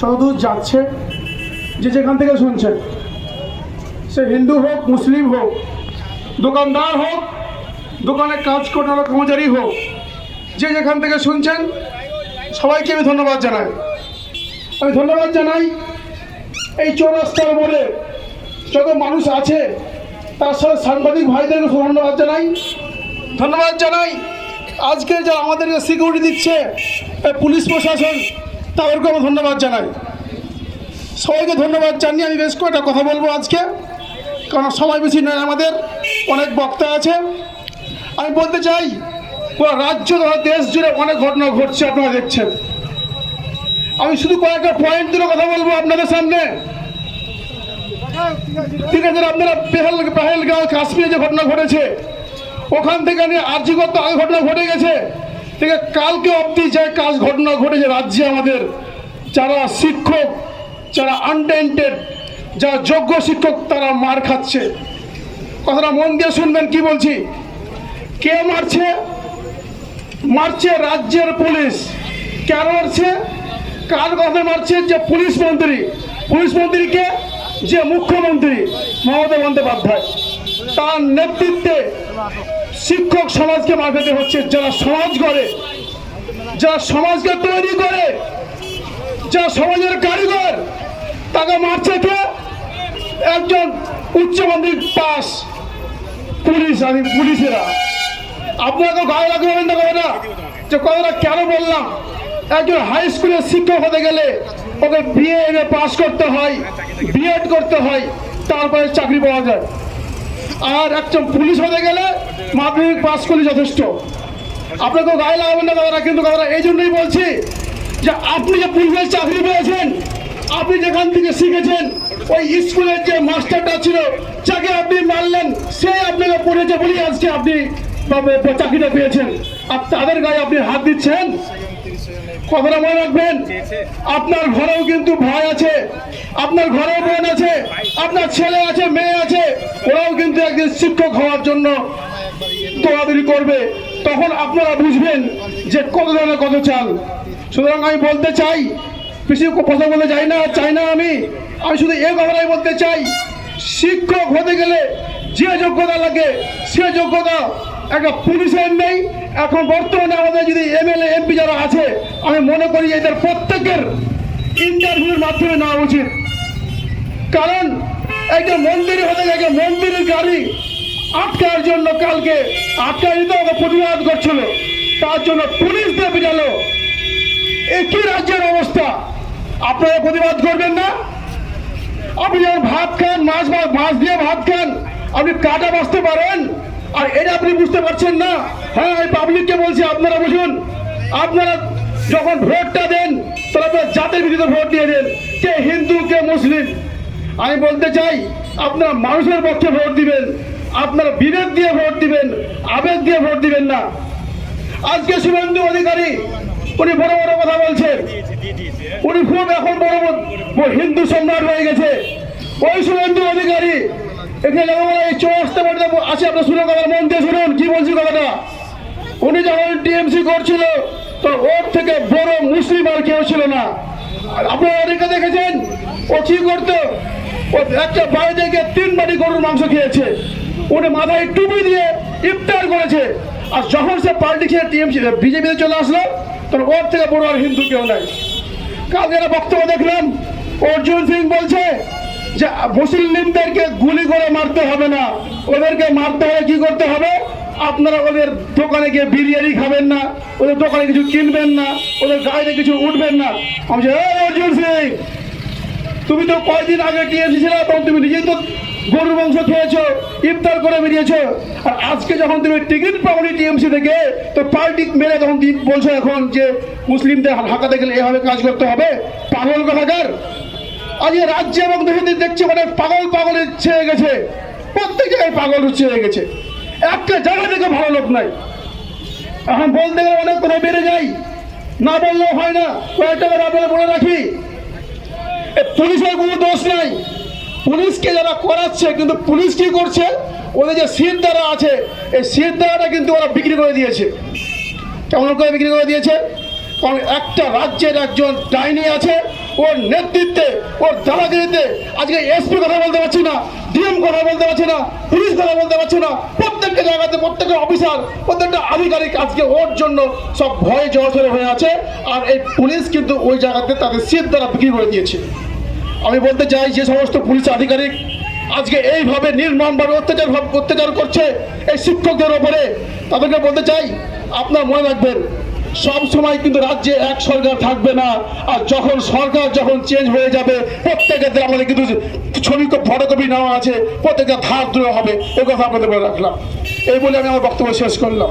যতদূর যাচ্ছে, যে যেখান থেকে শুনছেন। সে হিন্দু হোক, মুসলিম হোক, দোকানদার হোক, দোকানে কাজ করা কর্মচারী হোক, যে যেখান থেকে শুনছেন, সবাইকে আমি ধন্যবাদ জানাই। আমি ধন্যবাদ জানাই এই চৌরাস্তার মোড়ে যত মানুষ আছে, তার সাথে সাংবাদিক ভাইদেরকে ধন্যবাদ জানাই। ধন্যবাদ জানাই আজকে যারা আমাদেরকে সিকিউরিটি দিচ্ছে পুলিশ প্রশাসন তাদেরকে আমি ধন্যবাদ জানাই। সবাইকে ধন্যবাদ জানিয়ে আমি বেশ কয়েকটা কথা বলব আজকে। কারণ সময় বেশি নয়, আমাদের অনেক বক্তা আছে। আমি বলতে চাই, পুরো রাজ্য তথা দেশ জুড়ে অনেক ঘটনা ঘটছে, আপনারা দেখছেন। আমি শুধু কয়েকটা পয়েন্ট দিলে কথা বলব আপনাদের সামনে। ঠিক আছে, আপনারা পেহেল পেহেলগাঁও কাশ্মীরে যে ঘটনা ঘটেছে, ওখান থেকে নিয়ে আর্যিগত আগে ঘটনা ঘটে গেছে। আছে কালকে অবধি যে কাজ ঘটনা ঘটেছে, রাজ্যে আমাদের যারা শিক্ষক, যারা আনটেন্টেড যারা যোগ্য শিক্ষক, তারা মার খাচ্ছে। কথাটা মন দিয়ে শুনবেন, কি বলছি? কে মারছে? মারছে রাজ্যের পুলিশ। কেন মারছে? কার কথা মারছে? যে পুলিশ মন্ত্রী। পুলিশ মন্ত্রীকে যে মুখ্যমন্ত্রী, মমতা বন্দ্যোপাধ্যায়। তার নেতৃত্বে শিক্ষক সমাজকে মার খেতে হচ্ছে, যারা সমাজ গড়ে, যারা সমাজকে তৈরি করে, যারা সমাজের কারিগর, তাকে মারছে কে একজন উচ্চমাধ্যমিক পাস পুলিশ আমি পুলিশেরা। আপনাকে গায়ে লাগবে না কথাটা যে কথাটা কেন বললাম? একজন হাই স্কুলের শিক্ষক হতে গেলে ওকে বিএ এম এ পাস করতে হয় বিএড করতে হয়, তারপরে চাকরি পাওয়া যায়। আর একজন পুলিশ হতে গেলে মাধ্যমিক পাস করলে যথেষ্ট। আপনাকে গায়ে লাগাবেন না কথাটা কিন্তু কথাটা এই জন্যই বলছি যে আপনি যে পুলিশের চাকরি পেয়েছেন, আপনি যেখান থেকে শিখেছেন, ওই স্কুলের যে মাস্টারটা ছিল, যাকে আপনি মারলেন, সে আপনাকে পড়েছে বলেই আজকে আপনি চাকরিটা পেয়েছেন। আর তাদের গায়ে আপনি হাত দিচ্ছেন? কথাটা মনে রাখবেন? আপনার ঘরেও কিন্তু ভাই আছে আপনার ঘরেও বোন আছে আপনার ছেলে আছে মেয়ে আছে ওরাও কিন্তু একদিন শিক্ষক হওয়ার জন্য দৌড়াদৌড়ি করবে। তখন আপনারা বুঝবেন যে কত দামে কত চাল। সুতরাং আমি বলতে চাই বেশি কথা বলতে চাই না চাই না আমি। আমি শুধু এ কথাটাই বলতে চাই শিক্ষক হতে গেলে যে যোগ্যতা লাগে সে যোগ্যতা একটা পুলিশের নেই। এখন বর্তমানে আমাদের যদি এমএলএ, এমপি যারা আছে, আমি মনে করি এদের প্রত্যেকের ইন্টারভিউর মাধ্যমে নেওয়া উচিত। কারণ একটা মন্দির হতে গেছে মন্দিরের গাড়ি আটকার জন্য কালকে আটকা দিতে ওকে প্রতিবাদ করছিল। তার জন্য পুলিশ দিয়ে পিটালো। একই রাজ্যের অবস্থা? আপনারা প্রতিবাদ করবেন না? আপনি যখন ভাত খান, মাছ মাছ দিয়ে ভাত খান, আপনি কাটা বাঁচতে পারেন? আর এটা আপনি বুঝতে পারছেন না। হ্যাঁ আমি পাবলিককে বলছি, আপনারা বুঝুন আপনারা যখন ভোটটা দেন, তাহলে আপনারা জাতের ভিত্তিতে ভোট দিয়ে দেন কে হিন্দু, কে মুসলিম। আমি বলতে চাই, আপনারা মানুষের পক্ষে ভোট দিবেন। আপনারা বিবেক দিয়ে ভোট দিবেন, আবেগ দিয়ে ভোট দিবেন না। আজকে শুভেন্দু অধিকারী, উনি বড় বড় কথা বলছেন। উনি খুব এখন বড় হিন্দু সম্রাট হয়ে গেছে। ওই আছে আপনার মন শুনুন বলছি উনি যখন ওর থেকে বড় মুসলিম আর কেউ ছিল না। দেখেছেন, ও করতো? ও একটা থেকে তিন গরুর মাংস খেয়েছে। মাথায় টুপি দিয়ে ইফতার করেছে। আর যখন সে পাল্টি খেয়ে চলে আসলো, তখন ওর থেকে বড় আর হিন্দু কেউ কালকে একটা বক্তব্য দেখলাম, অর্জুন সিং বলছে যে মুসলিমদেরকে গুলি করে মারতে হবে না। ওদেরকে মারতে হলে কি করতে হবে? আপনারা ওদের দোকানে গিয়ে বিরিয়ানি খাবেন না ওদের দোকানে কিছু কিনবেন না ওদের গাড়িতে কিছু উঠবেন না। আমি বলছি, "এই অর্জুন সিং তুমি তো কয়দিন আগে টিএমসি ছিল তখন তুমি নিজেই তো গরুর মাংস খেয়েছো ইফতার করে বেরিয়েছো। আর আজকে যখন তুমি টিকিট পাওনি টিএমসি থেকে তো পার্টি মেরে তখন বলছো এখন যে মুসলিমদের হাঁকাতে গেলে এভাবে কাজ করতে হবে? পাগল কথাকার? আজকে রাজ্যে এবং দেশে দেখছে মানে পাগল পাগলের ছেয়ে গেছে। প্রত্যেক জায়গায় পাগল ছেয়ে গেছে। একটা জায়গা থেকে ভালো লোক নাই। এখন বলতে গেলে অনেক কথা বেড়ে যায়। না বললেও হয় না। কয়েকটা কথা আপনারা বলে রাখি। পুলিশের কোনো দোষ নাই। পুলিশকে যারা করাচ্ছে, কিন্তু পুলিশ কি করছে? ওদের যে সিট দ্বারা আছে, এই সিট দ্বারাটা কিন্তু ওরা বিক্রি করে দিয়েছে। কেমন করে বিক্রি করে দিয়েছে? কারণ একটা রাজ্যের একজন ডাইনি আছে ওর নেতৃত্বে, ওর দাদাগিরিতে আজকে এসপি কথা বলতে পারছি না, ডিএম কথা বলতে পারছি না, পুলিশ কথা বলতে পারছি না, প্রত্যেকটা জায়গাতে প্রত্যেকটা অফিসার, প্রত্যেকটা আধিকারিক আজকে ওর জন্য সব ভয় জড়সড় হয়ে আছে আর এই পুলিশ কিন্তু ওই জায়গাতে তাদের সিট দ্বারা বিক্রি করে দিয়েছে। আমি বলতে চাই যে সমস্ত পুলিশ আধিকারিক আজকে এইভাবে নির্মমভাবে অত্যাচার অত্যাচার করছে এই শিক্ষকদের ওপরে তাদেরকে বলতে চাই, আপনার মনে রাখবেন সব সময় কিন্তু রাজ্যে এক সরকার থাকবে না। আর যখন সরকার যখন চেঞ্জ হয়ে যাবে, প্রত্যেকের আমাদের কিন্তু ছবি ফটোকপি নেওয়া আছে প্রত্যেকের ধার দূরে হবে, এ কথা আপনাদের বলে রাখলাম। এই বলে আমি আমার বক্তব্য শেষ করলাম।